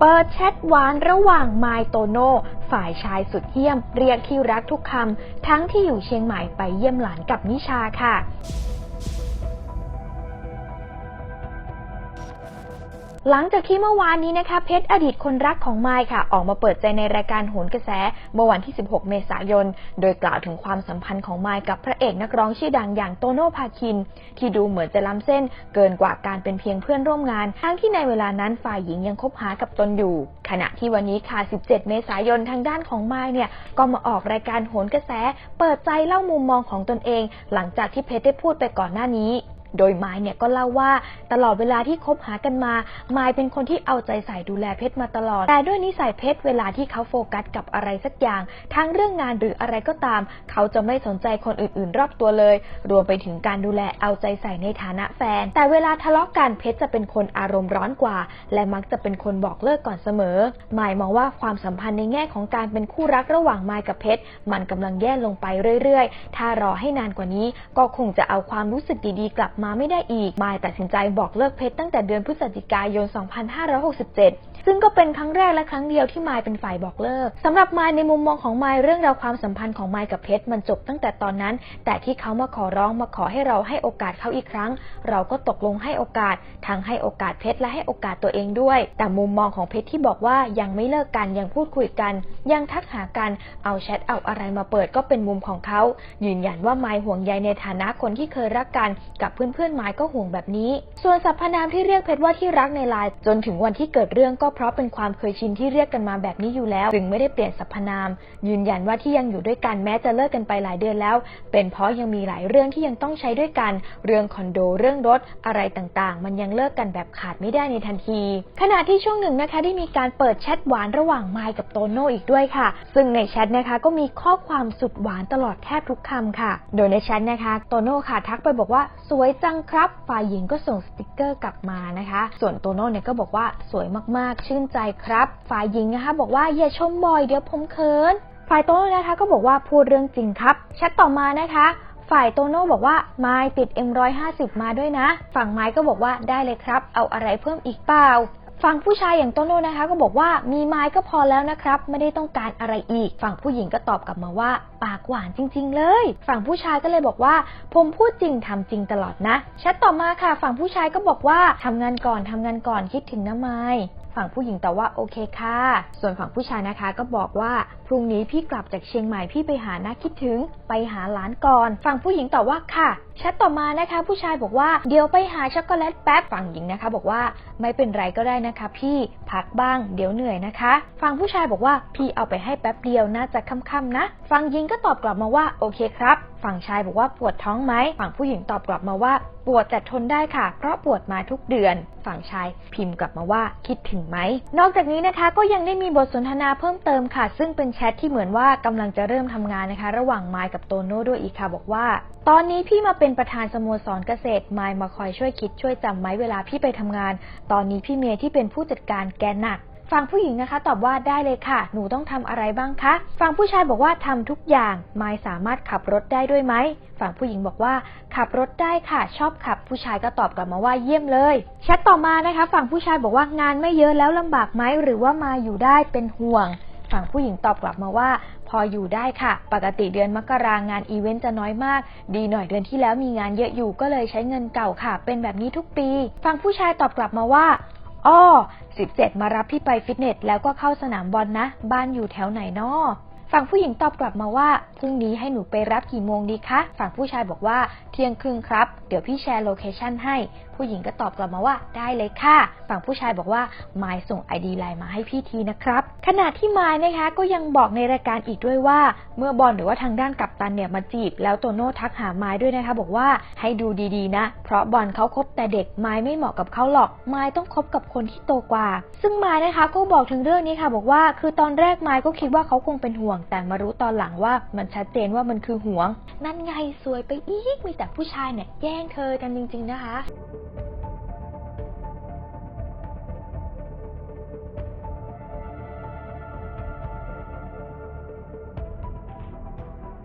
เปิดแชทหวานระหว่างไมโตโน่ฝ่ายชายสุดเยี่ยม เรียกที่รักทุกคำ ทั้งที่อยู่เชียงใหม่ไปเยี่ยมหลานกับนิชาค่ะ หลังจากที่เมื่อวานนี้นะคะเพชรอดีตคนรักของไมค์ค่ะ ออกมาเปิดใจในรายการโหนกระแส เมื่อวันที่ 16 เมษายน โดยกล่าวถึงความสัมพันธ์ของไมค์กับพระเอกนักร้องชื่อดังอย่างโตโน่พาคิน ที่ดูเหมือนจะล้ำเส้นเกินกว่าการเป็นเพียงเพื่อนร่วมงาน ทั้งที่ในเวลานั้นฝ่ายหญิงยังคบหากับตนอยู่ ขณะที่วันนี้ค่ะ 17 เมษายนทางด้านของไมค์เนี่ยก็มาออกรายการโหนกระแส เปิดใจเล่ามุมมองของตนเอง หลังจากที่เพชรได้พูดไปก่อนหน้านี้ โดยไม้เนี่ยก็เล่าว่าตลอดเวลาที่คบหากันมา ไม้เป็นคนที่เอาใจใส่ดูแลเพชรมาตลอด แต่ด้วยนิสัยเพชรเวลาที่เขาโฟกัสกับอะไรสักอย่าง ทั้งเรื่องงานหรืออะไรก็ตาม เขาจะไม่สนใจคนอื่นๆ รอบตัวเลย รวมไปถึงการดูแลเอาใจใส่ในฐานะแฟน แต่เวลาทะเลาะกันเพชรจะเป็นคนอารมณ์ร้อนกว่า และมักจะเป็นคนบอกเลิกก่อนเสมอไม้มองว่าความสัมพันธ์ในแง่ของการเป็นคู่รักระหว่างไม้กับเพชรมันกำลังแย่ลงไปเรื่อยๆ ถ้ารอให้นานกว่านี้ ก็คงจะเอาความรู้สึกดีๆกลับมาไม่ได้อีกมายตัดสินใจบอกเลิกเพชรตั้งแต่เดือนพฤศจิกายน 2567 ซึ่งก็เป็นครั้งแรกและครั้งเดียวที่มายเป็นฝ่ายบอกเลิกสำหรับมายในมุมมองของมายเรื่องราวความสัมพันธ์ของมายกับเพชรมันจบตั้งแต่ตอนนั้น แต่ที่เขามาขอร้องมาขอให้เราให้โอกาสเขาอีกครั้ง เราก็ตกลงให้โอกาสทั้งให้โอกาสเพชรและให้โอกาสตัวเองด้วย แต่มุมมองของเพชรที่บอกว่ายังไม่เลิกกันยังพูดคุยกัน ยังทักหากันเอาแชทเอาอะไรมาเปิดก็เป็นมุมของเขายืนยันว่าไมายห่วงใยในฐานะคนที่เคยรักกัน กับเพื่อนๆมายก็ห่วงแบบนี้ ส่วนสรรพนามที่เรียกเพชรว่าที่รักในไลน์จนถึงวันที่เกิดเรื่องก็เพราะเป็นความเคยชินที่เรียกกันมาแบบนี้อยู่แล้ว จึงไม่ได้เปลี่ยนสรรพนาม ยืนยันว่าที่ยังอยู่ด้วยกันแม้จะเลิกกันไปหลายเดือนแล้ว เป็นเพราะยังมีหลายเรื่องที่ยังต้องใช้ด้วยกัน เรื่องคอนโดเรื่องรถอะไรต่างๆ มันยังเลิกกันแบบขาดไม่ได้ในทันที ขณะที่ช่วงหนึ่งนะคะได้มีการเปิดแชทหวานระหว่างไมค์กับโตโน่อีกด้วยด้วยค่ะ ซึ่งในแชทนะคะก็มีข้อความสุดหวานตลอดแทบทุกคำค่ะ โดยในแชทนะคะโตโน่ค่ะทักไปบอกว่าสวยจังครับ ฝ่ายหญิงก็ส่งสติกเกอร์กลับมานะคะ ส่วนโตโน่เนี่ยก็บอกว่าสวยมากๆ ชื่นใจครับ ฝ่ายหญิงนะคะ บอกว่าอย่าชมบ่อยเดี๋ยวผมเขิน ฝ่ายโตโน่นะคะก็บอกว่าพูดเรื่องจริงครับแชทต่อมานะคะฝ่ายโตโน่บอกว่าไม้ติด M150 มาด้วยนะ ฝั่งไม้ก็บอกว่าได้เลยครับ เอาอะไรเพิ่มอีกเปล่า ฝั่งผู้ชายอย่างโตโน่นะคะ ก็บอกว่ามีไม้ก็พอแล้วนะครับ ไม่ได้ต้องการอะไรอีก ฝั่งผู้หญิงก็ตอบกลับมาว่าปากหวานจริง ๆ เลย ฝั่งผู้ชายก็เลยบอกว่า ผมพูดจริงทำจริงตลอดนะแชทต่อมาค่ะ ฝั่งผู้ชายก็บอกว่าทำงานก่อนทำงานก่อนคิดถึงนะไม้ฝั่งผู้หญิงตอบว่าโอเคค่ะ ส่วนฝั่งผู้ชายนะคะก็บอกว่าพรุ่งนี้พี่กลับจากเชียงใหม่พี่ไปหานะคิดถึง ไปหาหลานก่อน ฝั่งผู้หญิงตอบว่าค่ะแชทต่อมานะคะ ผู้ชายบอกว่าเดี๋ยวไปหาช็อกโกแลตแป๊บฝั่งหญิงนะคะ บอกว่าไม่เป็นไรก็ได้นะคะ พี่พักบ้างเดี๋ยวเหนื่อยนะคะ ฝั่งผู้ชายบอกว่าพี่เอาไปให้แป๊บเดียวน่าจะค่ำๆนะ ฝั่งหญิงก็ตอบกลับมาว่าโอเคครับ ฝั่งชายบอกว่าปวดท้องไหม ฝั่งผู้หญิงตอบกลับมาว่า ปวดแต่ทนได้ค่ะ เพราะปวดมาทุกเดือน ฝั่งชายพิมพ์กลับมาว่าคิดถึงไหม นอกจากนี้นะคะก็ยังได้มีบทสนทนาเพิ่มเติมค่ะ ซึ่งเป็นแชทที่เหมือนว่ากำลังจะเริ่มทำงานนะคะ ระหว่างไมค์กับโตโน่ด้วยอีกค่ะบอกว่า ตอนนี้พี่มาเป็นประธานสโมสรเกษตรไมค์มาคอยช่วยคิดช่วยจำไหมเวลาพี่ไปทำงาน ตอนนี้พี่เมย์ที่เป็นผู้จัดการแกหนัก ฝั่งผู้หญิงนะคะ ตอบว่าได้เลยค่ะ หนูต้องทำอะไรบ้างคะฝั่งผู้ชายบอกว่าทำทุกอย่างไมค์สามารถขับรถได้ด้วยไหมฝั่งผู้หญิงบอกว่า ขับรถได้ค่ะ ชอบขับ ผู้ชายก็ตอบกลับมาว่าเยี่ยมเลยแชทต่อมานะคะ ฝั่งผู้ชายบอกว่างานไม่เยอะแล้วลำบากไหมหรือว่ามาอยู่ได้เป็นห่วง ฝั่งผู้หญิงตอบกลับมาว่า พออยู่ได้ค่ะ ปกติเดือนมกรางานอีเวนต์จะน้อยมาก ดีหน่อยเดือนที่แล้วมีงานเยอะอยู่ก็เลยใช้เงินเก่าค่ะ เป็นแบบนี้ทุกปี ฝั่งผู้ชายตอบกลับมาว่า อ้อ17 มารับพี่ไปฟิตเนส แล้วก็เข้าสนามบอลนะ บ้านอยู่แถวไหนนอฝั่งผู้หญิงตอบกลับมาว่าพรุ่งนี้ให้หนูไปรับกี่โมงดีคะ ฝั่งผู้ชายบอกว่า เที่ยงครึ่งครับ เดี๋ยวพี่แชร์โลเคชันให้ ผู้หญิงก็ตอบกลับมาว่าได้เลยค่ะ ฝั่งผู้ชายบอกว่ามายส่งไอดีไลน์มาให้พี่ทีนะครับ ขณะที่มายนะคะก็ยังบอกในรายการอีกด้วยว่า เมื่อบอลหรือว่าทางด้านกัปตันเนี่ยมาจีบ แล้วโตโน่ทักหามายด้วยนะคะ บอกว่าให้ดูดีๆนะ เพราะบอลเขาคบแต่เด็กมายไม่เหมาะกับเขาหรอกมายต้องคบกับคนที่โตกว่า ซึ่งมายนะคะก็บอกถึงเรื่องนี้ค่ะ บอกว่าคือตอนแรกมายก็คิดว่าเขาคงเป็นห่วง แต่มารู้ตอนหลังว่ามันชัดเจนว่ามันคือห่วง นั่นไงสวยไปอีกมีแต่ผู้ชายเนี่ยแย่งเธอกันจริง ๆ นะคะ